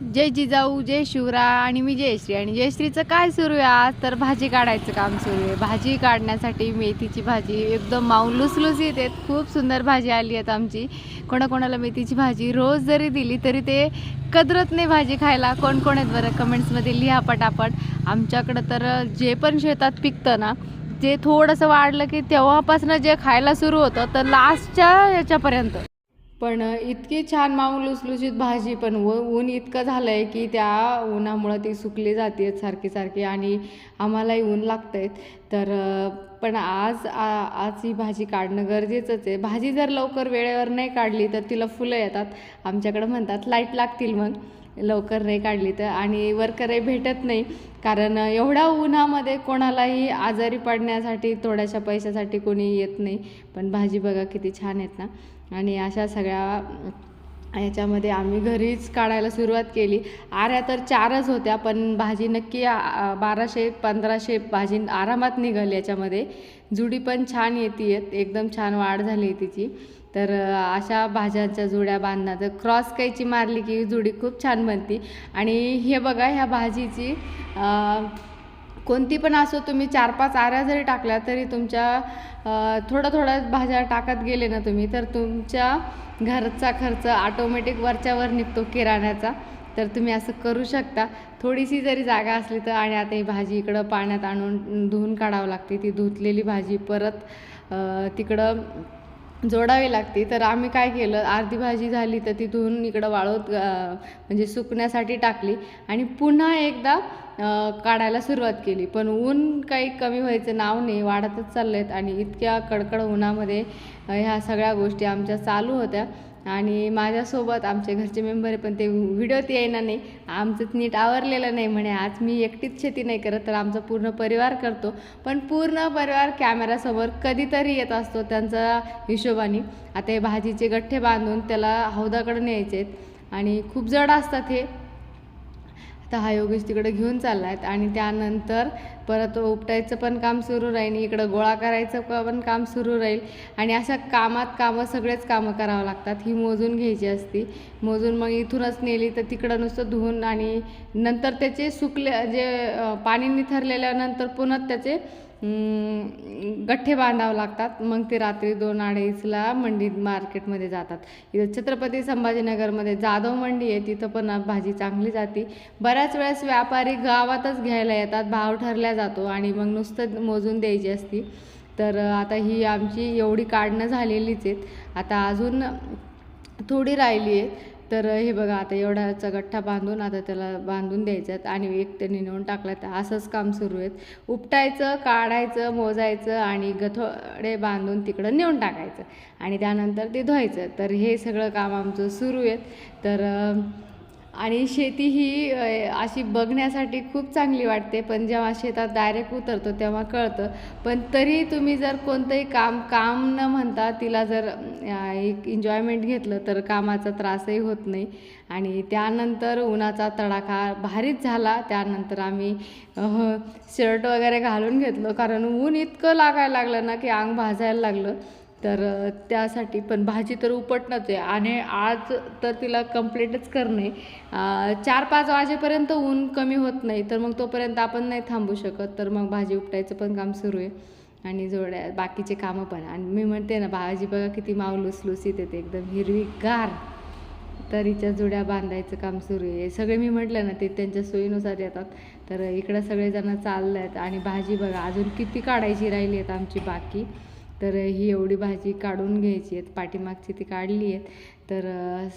जय जिजाऊ जय शिवरा आणि मी जयश्री. आणि जयश्रीचं काय सुरू आहे आज? तर भाजी काढायचं काम सुरू आहे. भाजी काढण्यासाठी मेथीची भाजी एकदम माऊ लुसलुस येते. खूप सुंदर भाजी आली आहेत आमची. कोणाकोणाला मेथीची भाजी रोज जरी दिली तरी ते कदरत नाही भाजी खायला कोण कोण आहेत बरं? कमेंट्समध्ये लिहा पटापट. आमच्याकडं तर जे पण शेतात पिकतं ना जे थोडंसं वाढलं की तेव्हापासून जे खायला सुरू होतं तर लास्टच्या याच्यापर्यंत पण इतकी छान माऊ लुसलुशीत भाजी पण व ऊन इतकं झालं आहे की त्या उन्हामुळं ती सुकली जाते आहेत सारखी सारखी आणि आम्हालाही ऊन लागतं आहेत तर पण आज आ- आज ही भाजी काढणं गरजेचंच आहे. भाजी जर लवकर वेळेवर नाही काढली तर तिला फुलं येतात. आमच्याकडं म्हणतात लाइट लागतील मग. लवकर नाही काढली तर आणि वर्करही भेटत नाही. कारण एवढ्या उन्हामध्ये कोणालाही आजारी पडण्यासाठी थोड्याशा पैशासाठी कोणी येत नाही. पण भाजी बघा किती छान आहेत ना. आणि अशा सगळ्या याच्यामध्ये आम्ही घरीच काढायला सुरुवात केली. आऱ्या तर चारच होत्या पण भाजी नक्की बाराशे पंधराशे भाजी आरामात निघाली याच्यामध्ये. जुडी पण छान येते एकदम छान वाढ झाली आहे तिची. तर अशा भाज्यांच्या जुड्या बांधणं तर क्रॉस कैची मारली की जुडी खूप छान बनती. आणि हे बघा ह्या भाजीची कोणती पण असो तुम्ही चार पाच आऱ्या जरी टाकल्या तरी तुमच्या थोडं थोडं भाज्या टाकत गेले ना तुम्ही तर तुमच्या घरचा खर्च ऑटोमॅटिक वरच्यावर निघतो किराण्याचा. तर तुम्ही असं करू शकता. थोडीशी जरी जागा असली तर आणि आता ही भाजी इकडं पाण्यात आणून धुवून काढावं लागते. ती धुतलेली भाजी परत तिकडं जोडावी लागते. तर आम्ही काय केलं अर्धी भाजी झाली तर ती धुवून इकडं वाळवत म्हणजे सुकण्यासाठी टाकली. आणि पुन्हा एकदा काढायला सुरुवात केली. पण ऊन काही कमी व्हायचं नाव नाही वाढतच चाललं आहेत आणि इतक्या कडकड उन्हामध्ये ह्या सगळ्या गोष्टी आमच्या चालू होत्या. आणि माझ्यासोबत आमचे घरचे मेंबर आहे पण ते व्हिडिओत येणार नाही. आमचं नीट आवरलेलं नाही म्हणे. आज मी एकटीच शेती नाही करत तर आमचा पूर्ण परिवार करतो. पण पूर्ण परिवार कॅमेऱ्यासमोर कधीतरी येत असतो त्यांचा हिशोबाने. आता हे भाजीचे गठ्ठे बांधून त्याला हौदाकडे न्यायचे आहेत आणि खूप जड असतात हे. तर हा योगेश तिकडे घेऊन चालला आहेत आणि त्यानंतर परत उपटायचं पण काम सुरू राहील इकडं गोळा करायचं पण काम सुरू राहील. आणि अशा कामात कामं सगळेच कामं करावं लागतात. ही मोजून घ्यायची असती. मोजून मग इथूनच नेली तर तिकडं नुसतं धुवून आणि नंतर त्याचे सुकले जे पाणी निथरलेल्यानंतर पुन्हा त्याचे गठ्ठे बांधावं लागतात. मग ते रात्री दोन अडीचला मंडीत मार्केटमध्ये जातात. इथं छत्रपती संभाजीनगरमध्ये जाधव मंडी आहे तिथं पण भाजी चांगली जाते. बऱ्याच वेळेस व्यापारी गावातच घ्यायला येतात भाव ठरला जातो आणि मग नुसतं मोजून द्यायची असती. तर आता ही आमची एवढी काढणं झालेलीच आहेत. आता अजून थोडी राहिली आहे. तर हे बघा आता एवढ्याचा गठ्ठा बांधून आता त्याला बांधून द्यायचा आणि एक त्यांनी नेऊन टाकला तर असंच काम सुरू आहेत. उपटायचं काढायचं मोजायचं आणि गथोडे बांधून तिकडं नेऊन टाकायचं आणि त्यानंतर ते धुवायचं. तर हे सगळं काम आमचं सुरू आहेत. तर आणि शेती ही अशी बघण्यासाठी खूप चांगली वाटते. पण जेव्हा शेतात डायरेक्ट उतरतो तेव्हा कळतं. पण तरी तुम्ही जर कोणतंही काम काम न म्हणता तिला जर एक एन्जॉयमेंट घेतलं तर कामाचा त्रासही होत नाही. आणि त्यानंतर उन्हाचा तडाखा भारीच झाला. त्यानंतर आम्ही शर्ट वगैरे घालून घेतलं. कारण ऊन इतकं लागायला लागलं ना की अंग भाजायला लागलं. तर त्यासाठी पण भाजी तर उपटणंच आहे. आणि आज तर तिला कंप्लेंटच करणे. चार पाच वाजेपर्यंत ऊन कमी होत नाही तर मग तोपर्यंत आपण नाही थांबू शकत. तर मग भाजी उपटायचं पण काम सुरू आहे. आणि जोड्या बाकीचे कामं पण. आणि मी म्हणते ना भाजी बघा किती मावलूसलुसीत येते एकदम हिरवीगार. तरीच्या जुड्या बांधायचं काम सुरू आहे. सगळे मी म्हटलं ना ते त्यांच्या सोयीनुसार येतात. तर इकडं सगळेजण चालले आहेत आणि भाजी बघा अजून किती काढायची राहिली आहेत आमची बाकी. तर ही एवढी भाजी काढून घ्यायची आहेत. पाठीमागची ती काढली आहेत. तर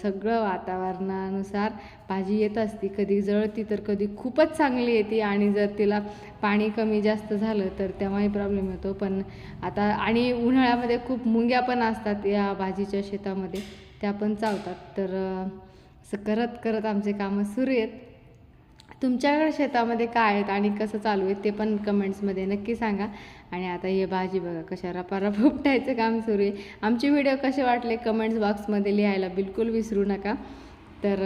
सगळं वातावरणानुसार भाजी येत असती. कधी जळती तर कधी खूपच चांगली येते आणि जर तिला पाणी कमी जास्त झालं तर तेव्हाही प्रॉब्लेम येतो. पण आता आणि उन्हाळ्यामध्ये खूप मुंग्या पण असतात या भाजीच्या शेतामध्ये. त्या पण चावतात. तर असं करत करत आमचे कामं सुरू आहेत. तुमच्याकडे शेतामध्ये काय आहेत आणि कसं चालू आहे ते पण कमेंट्समध्ये नक्की सांगा. आणि आता हे भाजी बघा कशा रपारप उपटायचं काम सुरू आहे. आमचे व्हिडिओ कसे वाटले? कमेंट्स बॉक्समध्ये लिहायला बिलकुल विसरू नका. तर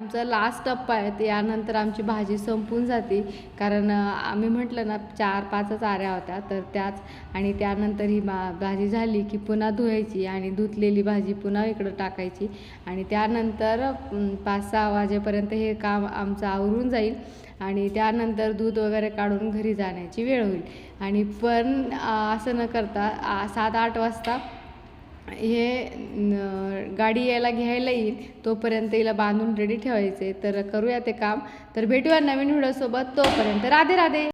आमचा लास्ट टप्पा आहे यानंतर आमची भाजी संपून जाते. कारण आम्ही म्हटलं ना चार पाचच आऱ्या होत्या तर त्याच आणि त्यानंतर ही मा भाजी झाली की पुन्हा धुवायची आणि धुतलेली भाजी पुन्हा इकडं टाकायची. आणि त्यानंतर पाच सहा वाजेपर्यंत हे काम आमचं आवरून जाईल आणि त्यानंतर दूध वगैरे काढून घरी जाण्याची वेळ होईल. आणि पण असं न करता सात आठ वाजता हे गाडी यायला घ्यायला येईल तोपर्यंत हिला बांधून रेडी ठेवायचे. तर करूया ते काम. तर भेटूया नवीन व्हिडिओसोबत. तोपर्यंत राधे राधे!